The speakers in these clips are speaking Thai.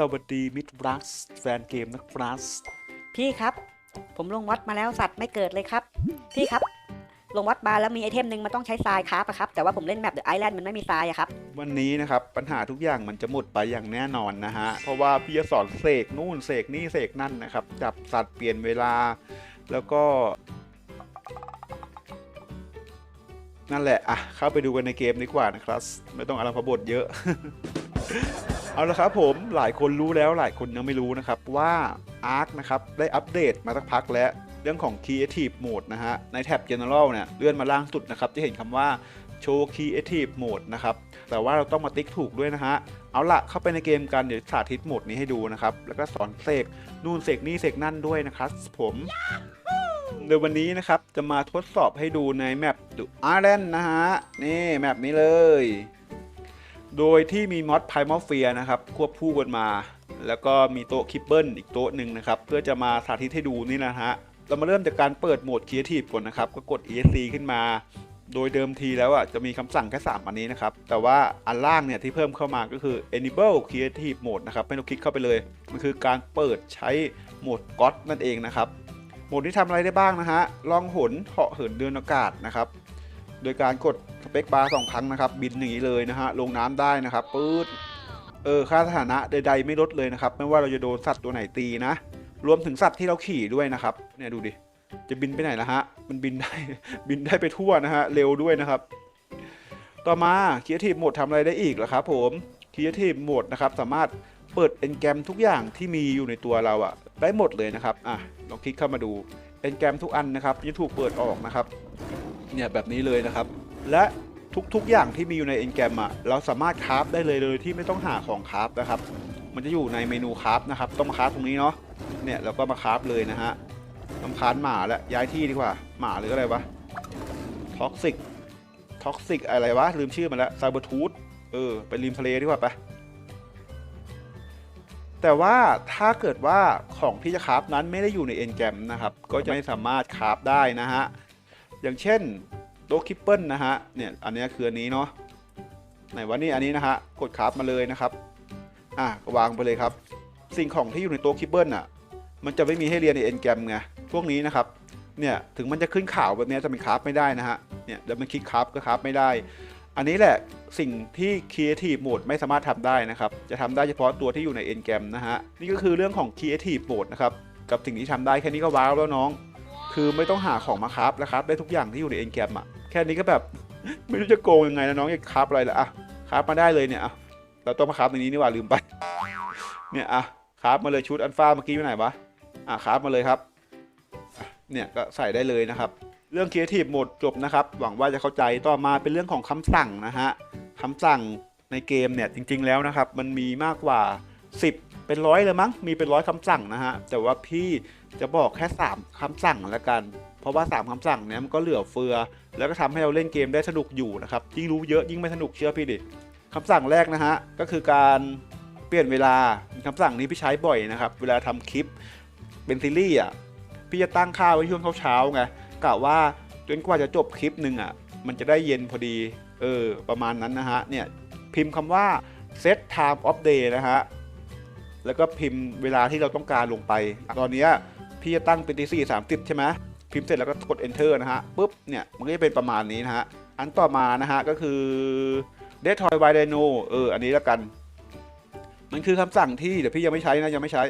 สวัสดีมิตรรักแฟนเกมนะครับพี่ครับ ผมลงวัดมาแล้วสัตว์ไม่เกิดเลยครับ พี่ครับ ลงวัดมาแล้วมีไอเทมหนึ่งมันต้องใช้ทรายครับอะครับ แต่ว่าผมเล่นแมปเดอะไอแลนด์มันไม่มีทรายอะครับ วันนี้นะครับ ปัญหาทุกอย่างมันจะหมดไปอย่างแน่นอนนะฮะ เพราะว่าพี่จะสอนเสกนู่นเสกนี่เสกนั่นนะครับ จับสัตว์เปลี่ยนเวลา แล้วก็ นั่นแหละอะเข้าไปดูกันในเกมดีกว่านะครับ ไม่ต้องอารัมพบทเยอะ เอาละครับผมหลายคนรู้แล้วหลายคนยังไม่รู้นะครับว่า Ark นะครับได้อัปเดตมาสักพักแล้วเรื่องของ Creative Mode นะฮะในแท็บ General เนี่ยเลื่อนมาล่างสุดนะครับจะเห็นคำว่า Show Creative Mode นะครับแต่ว่าเราต้องมาติ๊กถูกด้วยนะฮะเอาละเข้าไปในเกมกัน เดี๋ยวสาธิตโหมดนี้ให้ดูนะครับ แล้วก็สอนเสกนู่นเสกนี่เสกนั่นด้วยนะครับผมเดี๋ยววันนี้นะครับจะมาทดสอบให้ดูในแมปดูอาร์เรนนะฮะนี่แมปนี้เลย โดยที่มีมอดไพมอเฟียนะครับควบคู่กันมา แล้วก็มีโต๊ะคิปเปิลอีกโต๊ะหนึ่งนะครับ เพื่อจะมาสาธิตให้ดูนี่นะฮะ เรามาเริ่มจากการเปิดโหมด Creative ก่อนนะครับ ก็กด ESC ขึ้นมา โดยเดิมทีแล้วอะจะมีคำสั่งแค่3อันนี้นะครับ แต่ว่าอันล่างเนี่ยที่เพิ่มเข้ามาก็คือ enable creative mode นะครับไม่ต้องคลิกเข้าไปเลย มันคือการเปิดใช้โหมด God นั่นเองนะครับโหมดนี้ทำอะไรได้บ้างนะฮะล่องหนเหาะเหินเดินอากาศนะครับ โดยการกดสเปคบาร์สองครั้งนะครับ บินอย่างนี้เลยนะฮะลงน้ำได้นะครับปื๊ดเออค่าสถานะใดๆไม่ลดเลยนะครับ ไม่ว่าเราจะโดนสัตว์ตัวไหนตีนะ รวมถึงสัตว์ที่เราขี่ด้วยนะครับเนี่ยดูดิจะบินไปไหนละฮะมันบินได้บินได้ไปทั่วนะฮะเร็วด้วยนะครับ ต่อมา Creative Mode ทำอะไรได้อีกล่ะครับผม Creative Mode นะครับสามารถเปิด e n g r a m ทุกอย่างที่มีอยู่ในตัวเราอะได้หมดเลยนะครับอะลองคลิกเข้ามาดู e n g r a m ทุกอันนะครับจะถูกเปิดออกนะครับ เนี่ยแบบนี้เลยนะครับ และทุกๆอย่างที่มีอยู่ใน e n g r a m อะเราสามารถคราฟได้เลยโดยที่ไม่ต้องหาของคราฟนะครับ มันจะอยู่ในเมนูคราฟนะครับ ต้องมาคราฟตรงนี้เนาะเนี่ยเราก็มาคราฟเลยนะฮะลำคาญหมาแล้วย้ายที่ดีกว่า หมาหรืออะไรวะท็อกซิกท็อกซิกอะไรวะ ลืมชื่อมันแล้วไซเบอร์ทูธเออ ไปริมทะเลดีกว่าไปแต่ว่าถ้าเกิดว่าของที่จะคราฟนั้นไม่ได้อยู่ในเอ็นแกมนะครับ ก็จะไม่สามารถคราฟได้นะฮะ อย่างเช่นโต๊ะคิปเปิลนะฮะเนี่ยอันนี้คืออันนี้เนาะไหนวะนี่อันนี้นะฮะกดคราฟมาเลยนะครับอะวางไปเลยครับ สิ่งของที่อยู่ในโต๊ะคิปเปิลอะ มันจะไม่มีให้เรียนในเอ็นแกรมไงพวกนี้นะครับเนี่ยถึงมันจะขึ้นข่าวแบบนี้จะเป็นคราฟไม่ได้นะฮะเนี่ยแล้วมันคลิกคราฟก็คราฟไม่ได้ อันนี้แหละสิ่งที่ Creative Mode ไม่สามารถทำได้นะครับ จะทำได้เฉพาะตัวที่อยู่ใน e n g r a m นะฮะนี่ก็คือเรื่องของ Creative Mode นะครับกับสิ่งที่ทำได้แค่นี้ก็ว้าวแล้วน้อง คือไม่ต้องหาของมาคราฟแล้วครับ ได้ทุกอย่างที่อยู่ใน e n g r a m อะแค่นี้ก็แบบ ไม่รู้จะโกงยังไงนะน้องจะคราฟอะไรละอะคราฟมาได้เลยเนี่ยอะเราต้องมาคราฟในนี้นี่หว่าลืมไปเนี่ยอะคราฟมาเลยชุดอันฟ้าเมื่อกี้ไปไหนวะอะครับมาเลยครับเนี่ยก็ใส่ได้เลยนะครับ เรื่อง Creative Mode จบนะครับ หวังว่าจะเข้าใจต่อมาเป็นเรื่องของคำสั่งนะฮะคำสั่งในเกมเนี่ยจริง ๆแล้วนะครับ มันมีมากกว่า 10 เป็นร้อยเลยมั้งมีเป็นร้อยคำสั่งนะฮะแต่ว่าพี่ จะบอกแค่ 3คำสั่งละกัน เพราะว่า 3คำสั่งเนี่ยมันก็เหลือเฟือ แล้วก็ทำให้เราเล่นเกมได้สนุกอยู่นะครับ ยิ่งรู้เยอะยิ่งไม่สนุกเชื่อพี่ดิคำสั่งแรกนะฮะ ก็คือการเปลี่ยนเวลาคำสั่งนี้พี่ใช้บ่อยนะครับ เวลาทำคลิปเป็นซีรีส์อะ พี่จะตั้งค่าไว้ช่วงเช้าไงกะว่าจนกว่าจะจบคลิปหนึ่งอะ มันจะได้เย็นพอดี เออ ประมาณนั้นนะฮะ เนี่ยพิมพ์คำว่า set time of day นะฮะ แล้วก็พิมพ์เวลาที่เราต้องการลงไป ตอนนี้ พี่จะตั้งเป็นตีสี่สามสิบใช่ไหมพิมพ์เสร็จแล้วก็กด enter นะฮะปุ๊บเนี่ยมันก็จะเป็นประมาณนี้นะฮะอันต่อมานะฮะก็คือ d e t r o y by Dino เอออันนี้แล้วกัน มันคือคำสั่งที่เดี๋ยวพี่ยังไม่ใช้นะยังไม่ใช้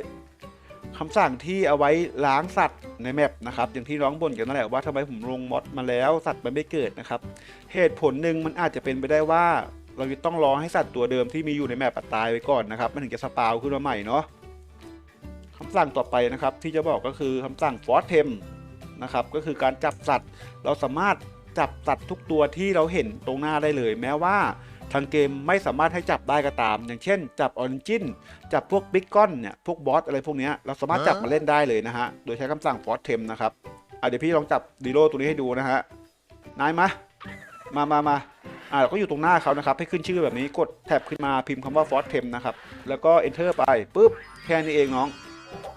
คำสั่งที่เอาไว้ล้างสัตว์ในแมปนะครับอย่างที่ร้องบ่นกันนั่นแหละว่าทำไมผมลงมอดมาแล้วสัตว์มันไม่เกิดนะครับ เหตุผลหนึ่งมันอาจจะเป็นไปได้ว่า เราจะต้องรอให้สัตว์ตัวเดิมที่มีอยู่ในแมปตายไว้ก่อนนะครับมันถึงจะสปาวขึ้นมาใหม่เนาะ สั่งต่อไปนะครับที่จะบอกก็คือคำสั่งฟอสเทมนะครับก็คือการจับสัตว์ เราสามารถจับสัตว์ทุกตัวที่เราเห็นตรงหน้าได้เลย แม้ว่าทางเกมไม่สามารถให้จับได้ก็ตาม อย่างเช่น จับออริจินจับพวกบิ๊กก้อนเนี่ยพวกบอสอะไรพวกนี้เราสามารถจับมาเล่นได้เลยนะฮะโดยใช้คำสั่งฟอสเทมนะครับเดี๋ยวพี่ลองจับดีโร่ตัวนี้ให้ดูนะฮะนายมามามามาอ่าเราก็อยู่ตรงหน้าเขานะครับ ให้ขึ้นชื่อแบบนี้กดแท็บขึ้นมาพิมพ์คำว่าฟอสเทมนะครับแล้วก็ enter ไปปุ๊บแค่นี้เองน้อง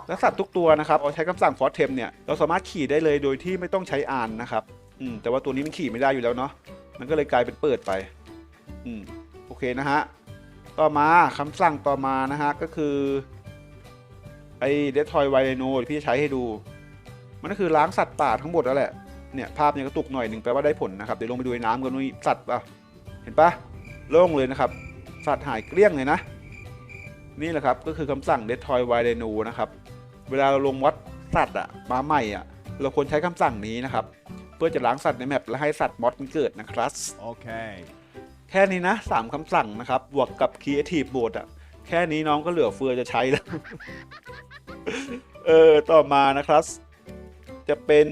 และสัตว์ทุกตัวนะครับเราใช้คำสั่งฟอสเทมเนี่ยเราสามารถขี่ได้เลยโดยที่ไม่ต้องใช้อ่านนะครับอืมแต่ว่าตัวนี้มันขี่ไม่ได้อยู่แล้วเนาะมันก็เลยกลายเป็นเปิดไปอืมโอเคนะฮะต่อมาคำสั่งต่อมานะฮะก็คือไอเดททอยไวโนที่พี่ใช้ให้ดู มันก็คือล้างสัตว์ป่าทั้งหมดแล้วแหละเนี่ยภาพเนี่ยกระตุกหน่อยหนึ่งแปลว่าได้ผลนะครับเดี๋ยวลงไปดูในน้ำกันว่สัตว์ป่ะเห็นปะโล่งเลยนะครับ สัตว์หายเกลี้ยงเลยนะ นี่แหละครับก็คือคำสั่ง d e t r o y w i d e n o นะครับ เวลาเราลงวัดสัตว์อะมาใหม่อะเราควรใช้คำสั่งนี้นะครับ เพื่อจะล้างสัตว์ในแมปและให้สัตว์มอดมันเกิดนะครับ Okay. แค่นี้นะสามคำสั่งนะครับ บวกกับ Creative Mode อะแค่นี้น้องก็เหลือเฟือจะใช้แล้ว เออ ต่อมานะครับ จะเป็น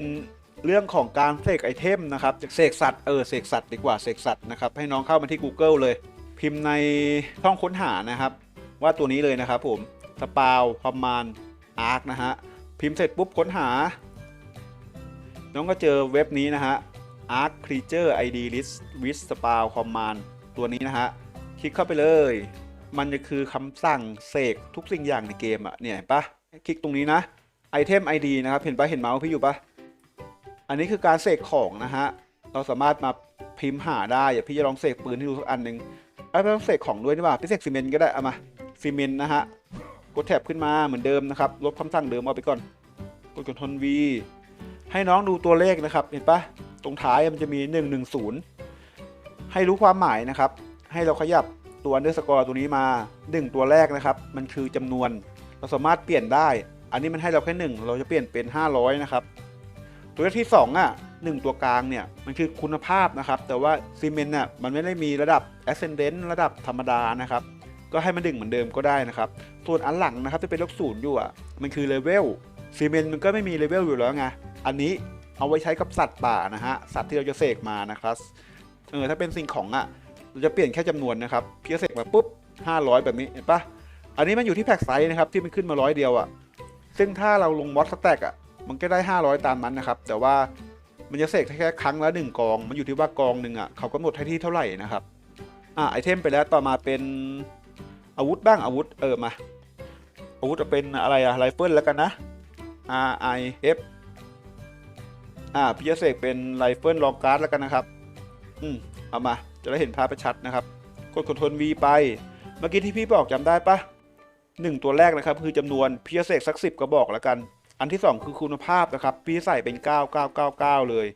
เรื่องของการเสกไอเทมนะครับเสกสัตว์เออเสกสัตว์ดีกว่าเสกสัตว์นะครับ ให้น้องเข้ามาที่ Google เลย พิมพ์ในช่องค้นหานะครับ ว่าตัวนี้เลยนะครับผมสปาวคอมมาน อาร์คนะฮะพิมพ์เสร็จปุ๊บค้นหา น้องก็เจอเว็บนี้นะฮะ Arc Creature ID List with Spawn Command ตัวนี้นะฮะ คลิกเข้าไปเลย มันจะคือคำสั่งเสกทุกสิ่งอย่างในเกมอะเนี่ยปะคลิกตรงนี้นะ Item ID นะครับ เห็นปะเห็นเมาส์พี่อยู่ปะอันนี้คือการเสกของนะฮะ เราสามารถมาพิมพ์หาได้อย่าพี่จะลองเสกปืนให้ดูสักอันหนึ่งไอ้ไม่ต้องเสกของด้วยนี่หว่าพี่เสกซีเมนต์ก็ได้เอามาซีเมนต์นะฮะ กดแท็บขึ้นมาเหมือนเดิมนะครับ ลบคำสั่งเดิมเอาไปก่อน กดคอนโทรล V ให้น้องดูตัวเลขนะครับ เห็นปะตรงท้ายมันจะมี 110 ให้รู้ความหมายนะครับ ให้เราขยับตัว underscore ตัวนี้มา 1 ตัวแรกนะครับ มันคือจำนวน เราสามารถเปลี่ยนได้ อันนี้มันให้เราแค่ 1 เราจะเปลี่ยนเป็น 500 นะครับ ตัวเลขที่ 2อะ1ตัวกลางเนี่ย มันคือคุณภาพนะครับ แต่ว่าซีเมนต์น่ะมันไม่ได้มีระดับ ascendant ระดับธรรมดานะครับ ก็ให้มันดึงเหมือนเดิมก็ได้นะครับ ส่วนอันหลังนะครับที่เป็นลขศูนย์อยู่อะ มันคือเลเวลซีเมนต์มันก็ไม่มีเลเวลอยู่แล้วไง อันนี้เอาไว้ใช้กับสัตว์ป่านะฮะ สัตว์ที่เราจะเสกมานะครับ เออถ้าเป็นสิ่งของอะ เราจะเปลี่ยนแค่จำนวนนะครับเพี่ก็เสกมาปุ๊บ 500 แบบนี้เห็นปะอันนี้มันอยู่ที่แพ็กไซส์นะครับที่มันขึ้นมาร้อยเดียวอะ ซึ่งถ้าเราลงมอสสแต็กอะ มันก็ได้ 500 ตามนั้นนะครับ แต่ว่ามันจะเสกแค่ครั้งละหนึ่งกอง มันอยู่ที่ว่ากองหนึ่งอะเขากำหนดให้ที่เท่าไหร่นะครับ อ่าไอเทมไปแล้วต่อมาเป็น อาวุธบ้างอาวุธเออมาอาวุธจะเป็นอะไรอะไรเฟิลแล้วกันนะ R I F อ่าพี่จะเสกเป็นไรเฟิลลองการ์ดแล้วกันนะครับ อืมเอามาจะได้เห็นภาพชัดนะครับ กดคอนโทรล V ไป เมื่อกี้ที่พี่บอกจำได้ปะหนึ่งตัวแรกนะครับ คือจำนวนพี่จะเสกสักสิบก็บอกแล้วกัน อันที่สองคือคุณภาพนะครับ พี่ใส่เป็น 9999 เลย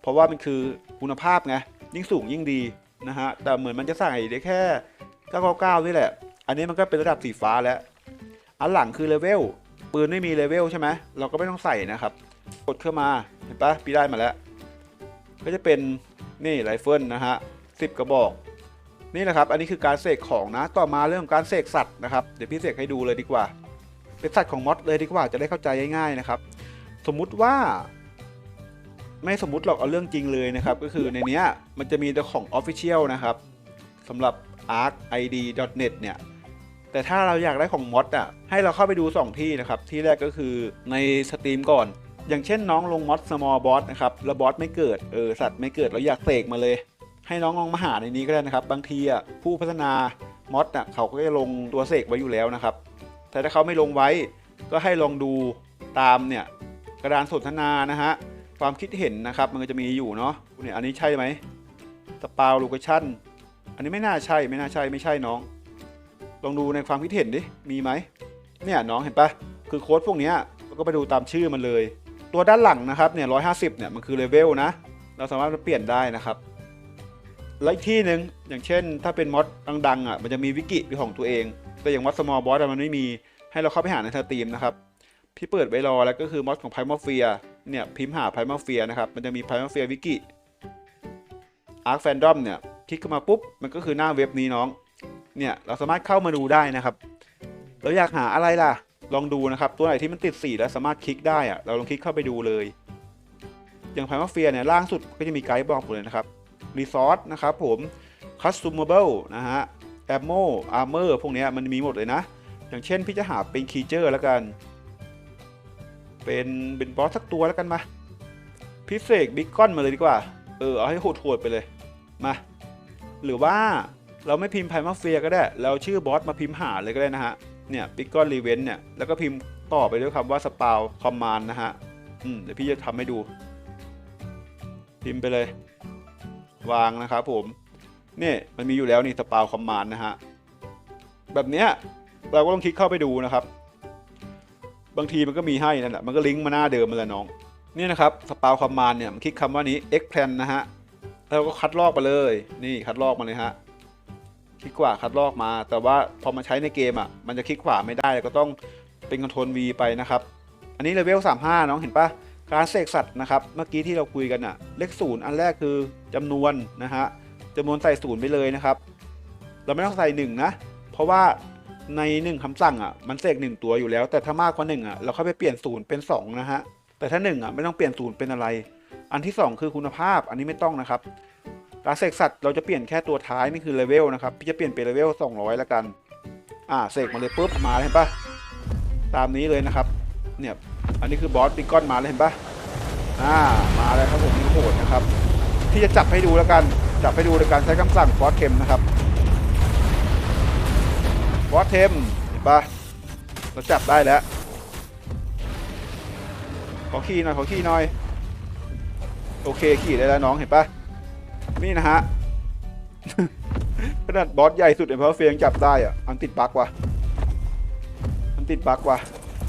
เพราะว่ามันคือคุณภาพไงยิ่งสูงยิ่งดีนะฮะแต่เหมือนมันจะใส่ได้แค่ 999 นี่แหละ อันนี้มันก็เป็นระดับสีฟ้าแล้ว อันหลังคือเลเวล ปืนไม่มีเลเวลใช่ไหม เราก็ไม่ต้องใส่นะครับ กดเข้ามา เห็นปะพี่ได้มาแล้ว ก็จะเป็นนี่ไรเฟิลนะฮะสิบกระบอก นี่แหละครับ อันนี้คือการเสกของนะ ต่อมาเรื่องของการเสกสัตว์นะครับ เดี๋ยวพี่เสกให้ดูเลยดีกว่า เป็นสัตว์ของมอสเลยดีกว่า จะได้เข้าใจง่ายๆนะครับ สมมุติว่าไม่สมมุติหรอกเอาเรื่องจริงเลยนะครับ ก็คือในเนี้ยมันจะมีแต่ของ Official นะครับสำหรับ arkid.net เนี่ย แต่ถ้าเราอยากได้ของมอดอะให้เราเข้าไปดู 2 ที่นะครับ ที่แรกก็คือในสตรีมก่อน อย่างเช่นน้องลงมอด small boss นะครับแล้วบอสไม่เกิดเออสัตว์ไม่เกิดเราอยากเสกมาเลย ให้น้องลองมาหาในนี้ก็ได้นะครับ บางทีอะผู้พัฒนามอดอะเขาก็จะลงตัวเสกไว้อยู่แล้วนะครับ แต่ถ้าเขาไม่ลงไว้ก็ให้ลองดูตามเนี่ยกระดานสนทนานะฮะความคิดเห็นนะครับมันก็จะมีอยู่เนาะเนี่ยอันนี้ใช่ไหมสปาวลูกชั่นอันนี้ไม่น่าใช่ไม่น่าใช่ไม่ใช่น้อง ลองดูในความคิดเห็นดิ มีไหมเนี่ยน้องเห็นปะคือโค้ดพวกนี้เราก็ไปดูตามชื่อมันเลย ตัวด้านหลังนะครับเนี่ยร้อยห้าสิบเนี่ยมันคือเลเวลนะ เราสามารถเปลี่ยนได้นะครับแล้วอีกที่หนึ่งอย่างเช่น ถ้าเป็นมอดดังๆอะมันจะมีวิกิเป็นของตัวเอง แต่อย่างมอดสมอลบอสมันไม่มีให้เราเข้าไปหาในสตรีมนะครับพี่เปิดไว้รอแล้วก็คือมอดของไพมาเฟียเนี่ยพิมพ์หาไพมาเฟียนะครับมันจะมีไพมาเฟียวิกิอาร์คแฟนดอมเนี่ยคลิกเข้ามาปุ๊บมันก็คือหน้าเว็บนี้น้อง เนี่ยเราสามารถเข้ามาดูได้นะครับ เราอยากหาอะไรล่ะ ลองดูนะครับ ตัวไหนที่มันติดสีแล้วสามารถคลิกได้อะเราลองคลิกเข้าไปดูเลย อย่างไพมาเฟียเนี่ยล่างสุดก็จะมีไกด์บอกหมเลยนะครับรีซอสนะครับผม customable นะฮะ ammo armor พวกนี้มันมีหมดเลยนะ อย่างเช่นพี่จะหาเป็นคีเจอร์แล้วกัน เป็นเป็นบอสสักตัวแล้วกันมาพิเศษบิ๊กก้อนมาเลยดีกว่า เออ เอาให้โหดๆไปเลย มา หรือว่า เราไม่พิมพ์ไพมาเฟียก็ได้ เราชื่อบอสมาพิมพ์หาเลยก็ได้นะฮะ เนี่ยบิ๊กก้อนรีเวนเนี่ย แล้วก็พิมพ์ต่อไปด้วยคำว่าสปาวคอมมานนะฮะ อืม เดี๋ยวพี่จะทำให้ดู พิมพ์ไปเลย วางนะครับผมเนี่ยมันมีอยู่แล้วนี่สปาวคอมมานนะฮะ แบบเนี้ยเราก็ต้องคลิกเข้าไปดูนะครับ บางทีมันก็มีให้นั่นแหละ มันก็ลิงก์มาหน้าเดิมมาแล้วน้อง นี่นะครับสปาวคอมมานเนี่ย มันคลิกคำว่านี้ x plan นะฮะ แล้วก็คัดลอกมาเลย นี่คัดลอกมาเลยฮะ คลิกขวาคัดลอกมา แต่ว่าพอมาใช้ในเกมอะมันจะคลิกขวาไม่ได้ก็ต้องเป็นคอนโทรล V ไปนะครับ อันนี้เลเวล35น้องเห็นปะการเสกสัตว์นะครับ เมื่อกี้ที่เราคุยกันอะ เลขศูนย์อันแรกคือจำนวนนะฮะจำนวนใส่ศูนย์ไปเลยนะครับ เราไม่ต้องใส่หนึ่งนะเพราะว่าในหนึ่งคำสั่งอะมันเสกหนึ่งตัวอยู่แล้ว แต่ถ้ามากกว่าหนึ่งอะเราค่อยไปเปลี่ยนศูนย์เป็นสองนะฮะแต่ถ้าหนึ่งอะไม่ต้องเปลี่ยนศูนย์เป็นอะไร อันที่สองคือคุณภาพอันนี้ไม่ต้องนะครับ การเสกสัตว์เราจะเปลี่ยนแค่ตัวท้ายนี่คือเลเวลนะครับพี่จะเปลี่ยนเป็นเลเวล200 แล้วกัน อ่าเสกมาเลยปุ๊บมาเลยเห็นปะตามนี้เลยนะครับเนี่ยอันนี้คือบอสบิกก้อนมาเลยเห็นปะอ่ามาแล้วครับผมนี่โหดนะครับพี่จะจับให้ดูแล้วกันจับให้ดูโดยการใช้คำสั่งฟอสเทมนะครับฟอสเทมเห็นปะเราจับได้แล้วขอขี่หน่อยขอขี่หน่อย โอเคขี่ได้แล้วน้องเห็นปะ นี่นะฮะขนาดบอสใหญ่สุดในเพาเฟียงจับได้อะอันติดบักว่ะอันติดบักว่ะ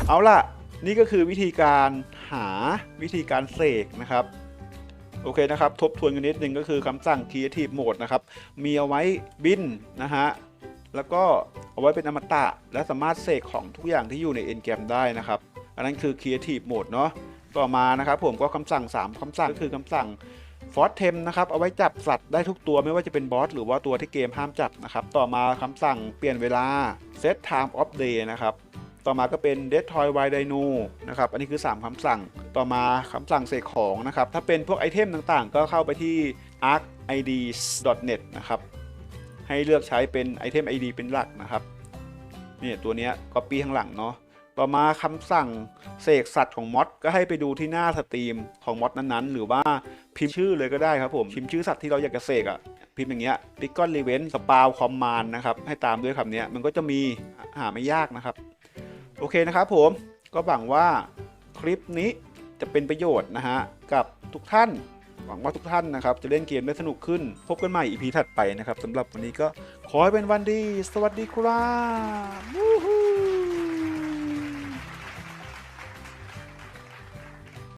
เอาล่ะ นี่ก็คือวิธีการหาวิธีการเสกนะครับ โอเคนะครับ ทบทวนกันนิดนึงก็คือคำสั่ง Creative Mode นะครับ มีเอาไว้บินนะฮะ แล้วก็เอาไว้เป็นอมตะ และสามารถเสกของทุกอย่างที่อยู่ใน Endgame ได้นะครับ อันนั้นคือ Creative Mode เนาะ ต่อมานะครับผมก็คำสั่ง 3คำสั่งก็คือคำสั่ง ฟอสเทมนะครับเอาไว้จับสัตว์ได้ทุกตัวไม่ว่าจะเป็นบอสหรือว่าตัวที่เกมห้ามจับนะครับต่อมาคำสั่งเปลี่ยนเวลา set time of day นะครับต่อมาก็เป็น destroy wild dino นะครับอันนี้คือ 3คำสั่งต่อมาคำสั่งเสกของนะครับถ้าเป็นพวกไอเทมต่างๆ ก็เข้าไปที่ arcid.net นะครับให้เลือกใช้เป็นไอเทม ID เป็นหลักนะครับนี่ตัวนี้ย copy ข้างหลังเนาะต่อมาคำสั่งเสกสัตว์ของมอดก็ให้ไปดูที่หน้าสตรีมของมอดนั้นๆ หรือว่า พิมพ์ชื่อเลยก็ได้ครับผม พิมพ์ชื่อสัตว์ที่เราอยากจะเสกอะ่ะพิมพ์อย่างเงี้ยปิกกอนรีเวนสปาวคอมมานนะครับ ให้ตามด้วยคำเนี้ยมันก็จะมีหาไม่ยากนะครับ โอเคนะครับผมก็หวังว่าคลิปนี้จะเป็นประโยชน์นะฮะ กับทุกท่าน หวังว่าทุกท่านนะครับ จะเล่นเกมได้สนุกขึ้น พบกันใหม่ EP ถัดไปนะครับสำหรับวันนี้ก็ขอให้เป็นวันดี สวัสดีครับ